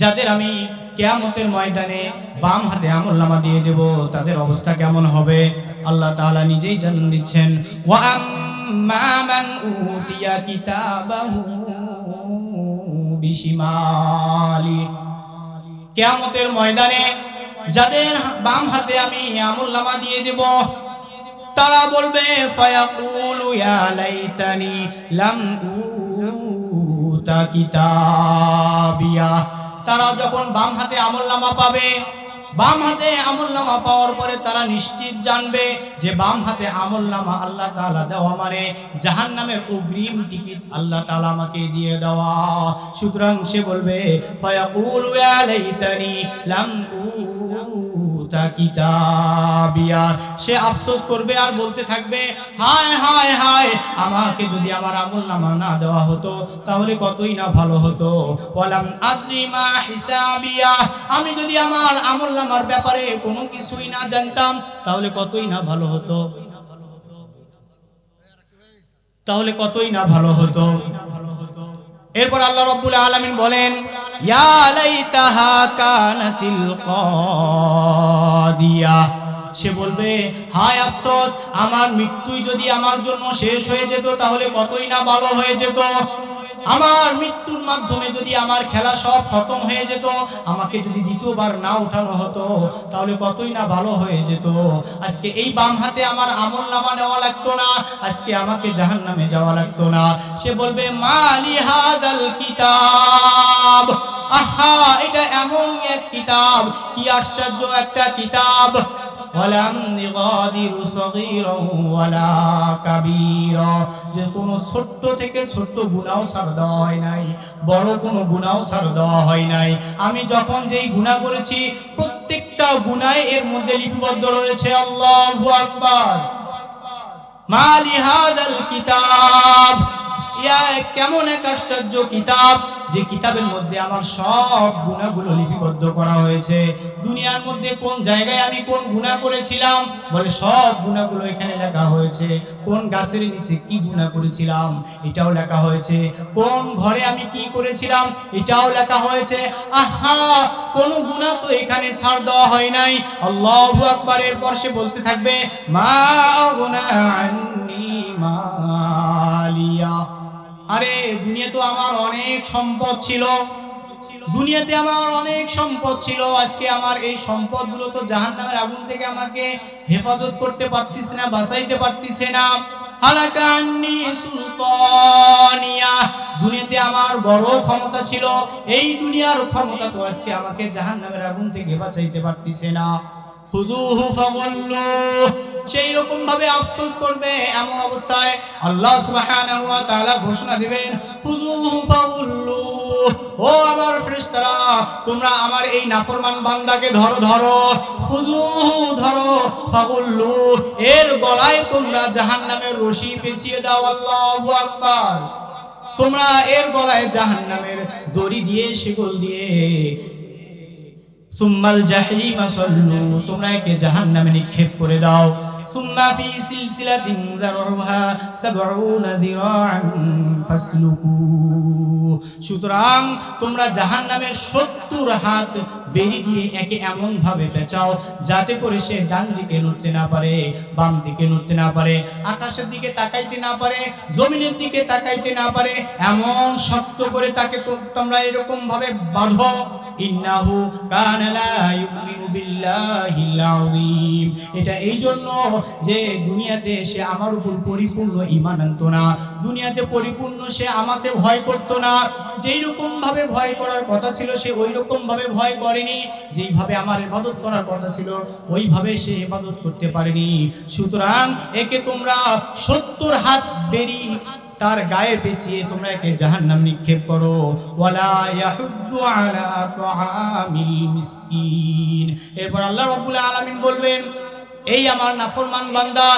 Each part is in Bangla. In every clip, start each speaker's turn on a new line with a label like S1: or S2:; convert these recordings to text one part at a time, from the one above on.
S1: যাদের আমি কেয়ামতের ময়দানে বাম হাতে আমল্লামা দিয়ে দেব, তাদের অবস্থা কেমন হবে? আল্লাহ তাআলা নিজেই জানান দিচ্ছেন, ওয়া আম্মা মান উতিয়া কিতাবাহু বিশিমালি। কেয়ামতের ময়দানে যাদের বাম হাতে আমি আমল্লামা দিয়ে দেব, তারা বলবে, ফায়াকুলু ইয়া লাইতানি লাম উতা কিতাবিয়া। তারা যখন বাম হাতে আমলনামা পাবে, বাম হাতে আমলনামা পাওয়ার পরে তারা নিশ্চিত জানবে যে বাম হাতে আমলনামা আল্লাহ তালা দেওয়া মানে জাহান নামের অগ্রিম টিকিট আল্লাহ তালা আমাকে দিয়ে দেওয়া। সুতরাং সে বলবে, ফয়াকুল লাম কিতাবিয়া। সে আফসোস করবে আর বলতে থাকবে, হায় হায় হায়, আমাকে যদি আমার আমল নামা না দেওয়া হতো, তাহলে কতই না ভালো হতো? ওয়ালাম আদ্রি মা হিসাবিয়া। আমি যদি আমার আমল নামার ব্যাপারে কোনো কিছুই না জানতাম, তাহলে কতই না ভালো হতো? তাহলে কতই না ভালো হতো? এরপর আল্লাহ রাব্বুল আলামিন বলেন কানাতিল কাদিয়া সে বলবে, হায় আফসোস, আমার মৃত্যুই যদি আমার জন্য শেষ হয়ে যেত, তাহলে কতই না ভালো হয়ে যেত। আমার মৃত্যুর মাধ্যমে যদি আমার খেলা সব খতম হয়ে যেত, আমাকে যদি দ্বিতীয়বার না উঠানো হতো, তাহলে কতই না ভালো হয়ে যেত। আজকে এই বাম হাতে আমার আমল নামা নেওয়া লাগতো না, আজকে আমাকে জাহান নামে যাওয়া লাগতো না। সে বলবে, মালি হাদাল কিতাব। আহা, এটা এমন এক কিতাব। কি আশ্চর্য একটা কিতাব। যে কোনো ছোট্ট থেকে ছোট্ট ছাড় দেওয়া হয় নাই, বড় কোনো ছাড় দেওয়া হয় নাই। আমি যখন যেই গুনাহ করেছি, প্রত্যেকটা গুনাহ এর মধ্যে লিপিবদ্ধ রয়েছে। আল্লাহু আকবার। মালি হাদাল কিতাব। ইয়া, কেমন এক আশ্চর্য কিতাব। যে কিতাবের মধ্যে আমার সব গুণাগুলো লিপিবদ্ধ করা হয়েছে। দুনিয়ার মধ্যে কোন জায়গায় আমি কোন গুণা করেছিলাম? বলে সব গুণাগুলো এখানে লেখা হয়েছে। কোন গাছের নিচে কি গুণা করেছিলাম? এটাও লেখা হয়েছে। কোন ঘরে আমি কি করেছিলাম? এটাও লেখা হয়েছে। আহা, কোন গুণা তো এখানে ছাড় দেওয়া হয় নাই। আল্লাহু আকবারের পর সে বলতে থাকবে, মা আন্নি মালিয়া আরে দুনিয়া তো আমার অনেক সম্পদ ছিল। দুনিয়াতে আমার অনেক সম্পদ ছিল। আজকে আমার এই সম্পদগুলো তো জাহান্নামের আগুন থেকে আমাকে হেফাজত করতে পারতিস না, বাঁচাইতে পারতিস না। দুনিয়াতে আমার বড় ক্ষমতা ছিল। এই দুনিয়ার ক্ষমতা তো আজকে আমাকে জাহান্নামের আগুন থেকে বাঁচাইতে পারতিছে না। খুদুহু ফাগুল্লু সেই রকম ভাবে আফসোস করবে এমন অবস্থায় আল্লাহ সুবহানাহু ওয়া তাআলা ঘোষণা দিবেন খুদুহু ফাগুল্লু ও আমার ফেরেশতারা, তোমরা আমার এই নাফরমান বান্দাকে ধরো ধরো খুদুহু ধরো ফাগুল্লু এর গলায় তোমরা জাহান্নামের রশি পেঁচিয়ে দাও, আল্লাহু আকবার। তোমরা এর গলায় জাহান্নামের দড়ি দিয়ে, শিকল দিয়ে, সুম্মাল জাহিমা সল্লু, তোমরা একে জাহান্নামে নিক্ষেপ করে দাও। সুম্মা ফি সিলসিলাতিন যারউহা 70 যিরাআন ফাসলুকু। সুতরাং তোমরা জাহান্নামের 70 হাত বেরি দিয়ে একে এমন ভাবে পেঁচাও যাতে করে সে ডান দিকে নড়তে না পারে, বাম দিকে নড়তে না পারে, আকাশের দিকে তাকাইতে না পারে, জমিনের দিকে তাকাইতে না পারে, এমন শক্ত করে তাকে তোমরা এরকম ভাবে বাঁধো। ইন্নাহু কানা লা ইউমিনু বিল্লাহিল আযীম এটা এই জন্য যে দুনিয়াতে সে আমার উপর পরিপূর্ণ ঈমান আনতো না, দুনিয়াতে পরিপূর্ণ সে আমাকে ভয় করতো না। যেই রকম ভাবে ভয় করার কথা ছিল সে ওই রকম ভাবে ভয় করেনি। যেইভাবে আমার ইবাদত করার কথা ছিল ওইভাবে সে ইবাদত করতে পারেনি। সুতরাং একে তোমরা সত্তর হাত দেরি তার গায়ে পেছিয়ে তোমরা একে জাহান নাম নিক্ষেপ করো এরপর আল্লাহ রবুল্লা আলমিন বলবেন এই আমার নাফরমান বান্দা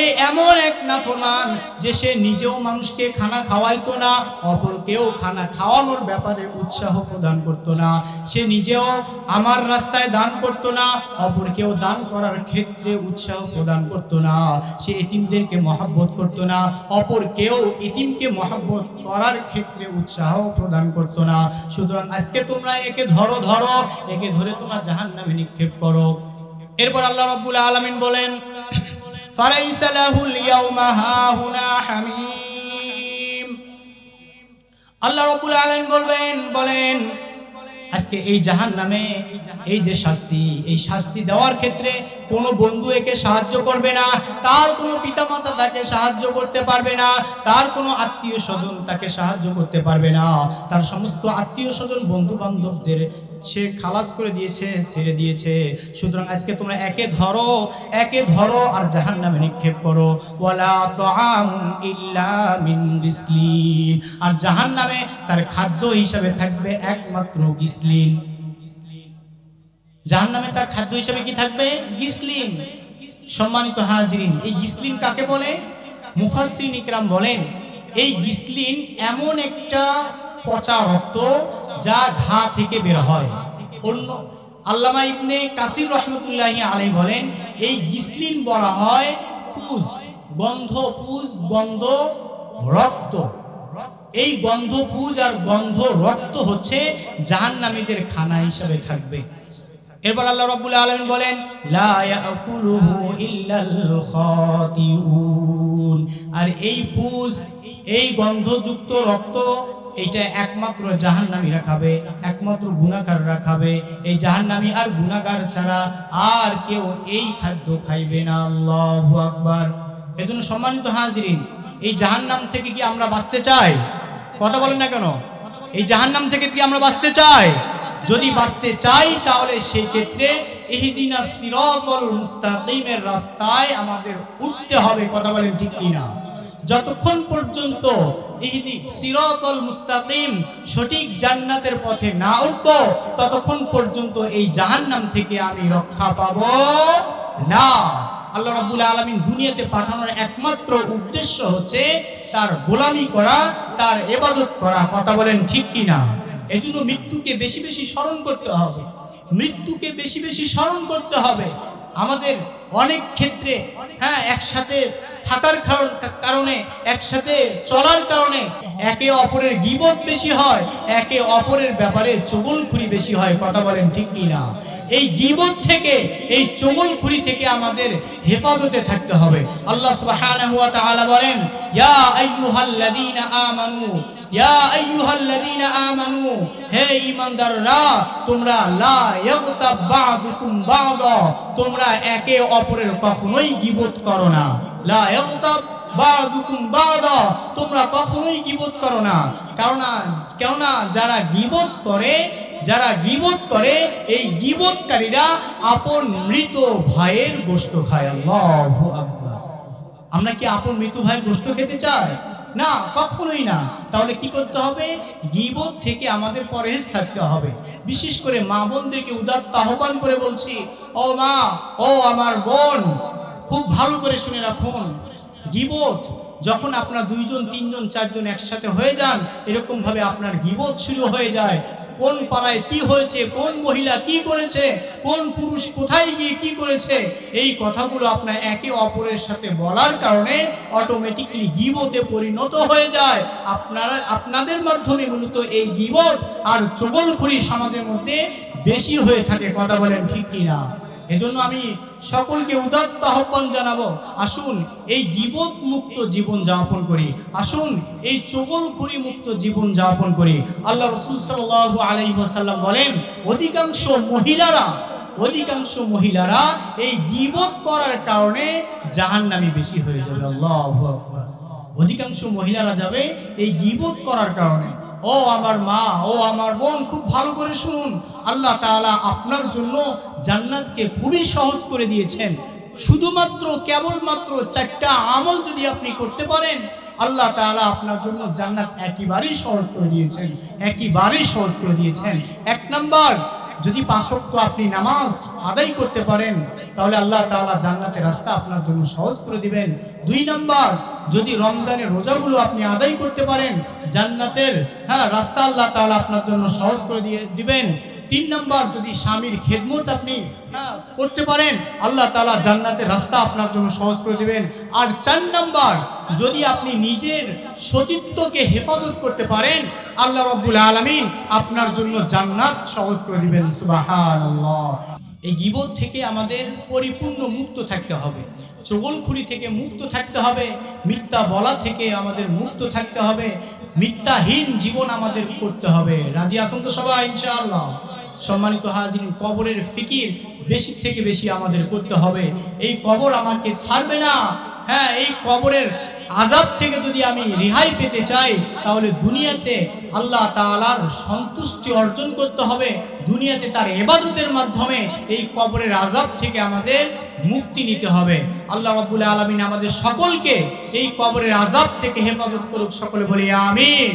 S1: এই এমন এক নাফরমান যে সে নিজেও মানুষকে খানা খাওয়াইতো না, অপরকেও খানা খাওয়ানোর ব্যাপারে উৎসাহ প্রদান করতো না। সে নিজেও আমার রাস্তায় দান করতো না, অপরকেও দান করার ক্ষেত্রে উৎসাহ প্রদান করতো না। সে এতিমদেরকে মহাব্বত করতো না অপর কেউ এতিমকে মহাব্বত করার ক্ষেত্রে উৎসাহ প্রদান করতো না। সুতরাং আজকে তোমরা একে ধরো ধরো, একে ধরে তোমরা জাহান নামে নিক্ষেপ করো। এরপর আল্লাহ রাব্বুল আলামিন বলেন আল্লাহ রাব্বুল আলামিন বলবেন, বলেন, আজকে এই জাহান নামে এই যে শাস্তি, এই শাস্তি দেওয়ার ক্ষেত্রে কোনো বন্ধু একে সাহায্য করবে না, তার কোনো পিতামাতা তাকে সাহায্য করতে পারবে না, তার কোনো আত্মীয় স্বজন তাকে সাহায্য করতে পারবে না, তার সমস্ত আত্মীয় স্বজন বন্ধু বান্ধবদের সে খালাস করে দিয়েছে, ছেড়ে দিয়েছে। সুতরাং আজকে তোমরা একে ধরো একে ধরো আর জাহান নামে নিক্ষেপ করো। আর জাহান নামে তার খাদ্য হিসাবে থাকবে একমাত্র গিসলিন। জাহান নামে তার খাদ্য হিসাবে কি থাকবে? গিসলিন। সম্মানিত হাজরিন, এই গিসলিন কাকে বলে? মুফাসসিরিন ইকরাম বলেন, এই গিসলিন এমন একটা পচা রক্ত যা ঘা থেকে বের হয়। অন্য আল্লামা ইবনে কাসির রহমতুল্লাহি আলাই বলেন, এই গিসলিন বলা হয় পুজ, গন্ধ পুজ, গন্ধ রক্ত। এই গন্ধ পুজ আর গন্ধ রক্ত হচ্ছে জাহান্নামীদের খানা হিসাবে থাকবে। এরপর আল্লাহ রাব্বুল আলামিন বলেন আর এই পুজ এই গন্ধযুক্ত রক্ত এইটা একমাত্র জাহান্নামীরা খাবে একমাত্র গুণাকাররা খাবে এই জাহান্নামী আর গুণাকার ছাড়া আর কেউ এই খাদ্য খাইবে না। আল্লাহু আকবার। এজন্য সম্মানিত হাজরিন, এই জাহান্নাম থেকে কি আমরা বাঁচতে চাই? কথা বলেন না কেন? এই জাহান্নাম থেকে কি আমরা বাঁচতে চাই? যদি বাঁচতে চাই, তাহলে সেই ক্ষেত্রে ইহদিনা সিরাতাল মুস্তাকিমের রাস্তায় আমাদের উঠতে হবে। কথা বলেন ঠিক কিনা? যতক্ষণ পর্যন্ত ইহদি সিরাতাল মুস্তাকিম সঠিক জান্নাতের পথে না উঠব, ততক্ষণ পর্যন্ত এই জাহান্নাম থেকে আমি রক্ষা পাবো না। আল্লাহ রাব্বুল আলামিন দুনিয়াতে পাঠানোর একমাত্র উদ্দেশ্য হচ্ছে তার গোলামি করা, তার এবাদত করা। কথা বলেন ঠিক কিনা? এই জন্য মৃত্যুকে বেশি বেশি স্মরণ করতে হবে। মৃত্যুকে বেশি বেশি স্মরণ করতে হবে। আমাদের অনেক ক্ষেত্রে হ্যাঁ একসাথে থাকার কারণ- একসাথে চলার কারণে একে অপরের গিবত বেশি হয়, একে অপরের ব্যাপারে চগলখুরি বেশি হয়, কথা বলেন ঠিক কি না এই গিবত থেকে, এই চগলখুরি থেকে আমাদের হেফাজতে থাকতে হবে। আল্লাহ সুবহানাহু ওয়া তাআলা বলেন, ইয়া আইয়ুহাল্লাযীনা আমানু, ইয়া আইয়ুহাল্লাযীনা আমানু, হে ঈমানদাররা, তোমরা লা ইয়াগতাব বা'দুকুম বা'দা, তোমরা একে অপরের কখনোই গীবত করো না। লা ইয়াগতাব বা'দুকুম বা'দা, তোমরা কখনোই গীবত করো না। কারণ কেননা যারা গীবত করে যারা গীবত করে, এই গীবতকারীরা আপন মৃত ভাইয়ের গোশত খায়। আল্লাহু আমরা কি আপন মৃত ভাইয়ের গোষ্ঠ খেতে চাই? না, কখনোই না। তাহলে কি করতে হবে? গিবত থেকে আমাদের পরহেজ থাকতে হবে। বিশেষ করে মা বোনদেরকে উদাত্ত আহ্বান করে বলছি, ও মা, ও আমার বোন, খুব ভালো করে শুনে রাখুন। গিবত। যখন আপনার দুইজন, তিনজন, চারজন একসাথে হয়ে যান এরকম ভাবে আপনার গিবত শুরু হয়ে যায়। কোন পাড়ায় কি হয়েছে, কোন মহিলা কি করেছে, কোন পুরুষ কোথায় গিয়ে কি করেছে, এই কথাগুলো আপনার একে অপরের সাথে বলার কারণে অটোমেটিকলি গিবতে পরিণত হয়ে যায়। আপনারা, আপনাদের মাধ্যমে মূলত এই গিবত আর চগলখুরি সমাজের মধ্যে বেশি হয়ে থাকে, কথা বলেন ঠিক কিনা? এজন্য আমি সকলকে উদাত্ত আহ্বান জানাব, আসুন এই গিবত মুক্ত জীবন যাপন করি, আসুন এই চগলখুরি মুক্ত জীবন যাপন করি। আল্লাহ রসুল সাল্লাহ ওয়াসাল্লাম বলেন, অধিকাংশ মহিলারা অধিকাংশ মহিলারা এই গিবত করার কারণে জাহান্নামী বেশি হয়ে যাবে। আল্লাহু অধিকাংশ মহিলারা যাবে এই গিবত করার কারণে। ও আমার মা, ও আমার বোন, খুব ভালো করে শুনুন। আল্লাহ তাআলা আপনার জন্য জান্নাতকে খুবই সহজ করে দিয়েছেন। শুধুমাত্র, কেবলমাত্র চারটা আমল যদি আপনি করতে পারেন, আল্লাহ তাআলা আপনার জন্য জান্নাত একেবারেই সহজ করে দিয়েছেন। একেবারেই সহজ করে দিয়েছেন। এক নাম্বার যদি পাঁচ পাঁচক্ত আপনি নামাজ আদায় করতে পারেন, তাহলে আল্লাহ তালা জান্নাতের রাস্তা আপনার জন্য সহজ করে দিবেন। দুই নম্বর, যদি রমজানের রোজাগুলো আপনি আদায় করতে পারেন, জান্নাতের হ্যাঁ রাস্তা আল্লাহ তালা আপনার জন্য সহজ করে দিয়ে দিবেন। তিন নম্বর যদি স্বামীর খেদমত আপনি হ্যাঁ, করতে পারেন আল্লাহ তাআলা জান্নাতের রাস্তা আপনার জন্য সহজ করে দিবেন। আর চার নম্বর যদি আপনি নিজের সতীত্বকে হেফাজত করতে পারেন আল্লাহ রব্বুল আলমিন আপনার জন্য জান্নাত সহজ করে দিবেন। এই গিবত থেকে আমাদের পরিপূর্ণ মুক্ত থাকতে হবে। চগলখুরি থেকে মুক্ত থাকতে হবে। মিথ্যা বলা থেকে আমাদের মুক্ত থাকতে হবে। মিথ্যাহীন জীবন আমাদের করতে হবে। রাজি আসুন তো সবাই ইনশাআল্লাহ? সম্মানিত হাজির কবরের ফিকির বেশি থেকে বেশি আমাদের করতে হবে। এই কবর আমাকে ছাড়বে না। হ্যাঁ এই কবরের আজাব থেকে যদি আমি রেহাই পেতে চাই, তাহলে দুনিয়াতে আল্লাহ তাআলার সন্তুষ্টি অর্জন করতে হবে। দুনিয়াতে তার এবাদতের মাধ্যমে এই কবরের আজাব থেকে আমাদের মুক্তি নিতে হবে। আল্লাহ রাব্বুল আলামিন আমাদের সকলকে এই কবরের আজাব থেকে হেফাজত করুক, সকলে বলি আমিন।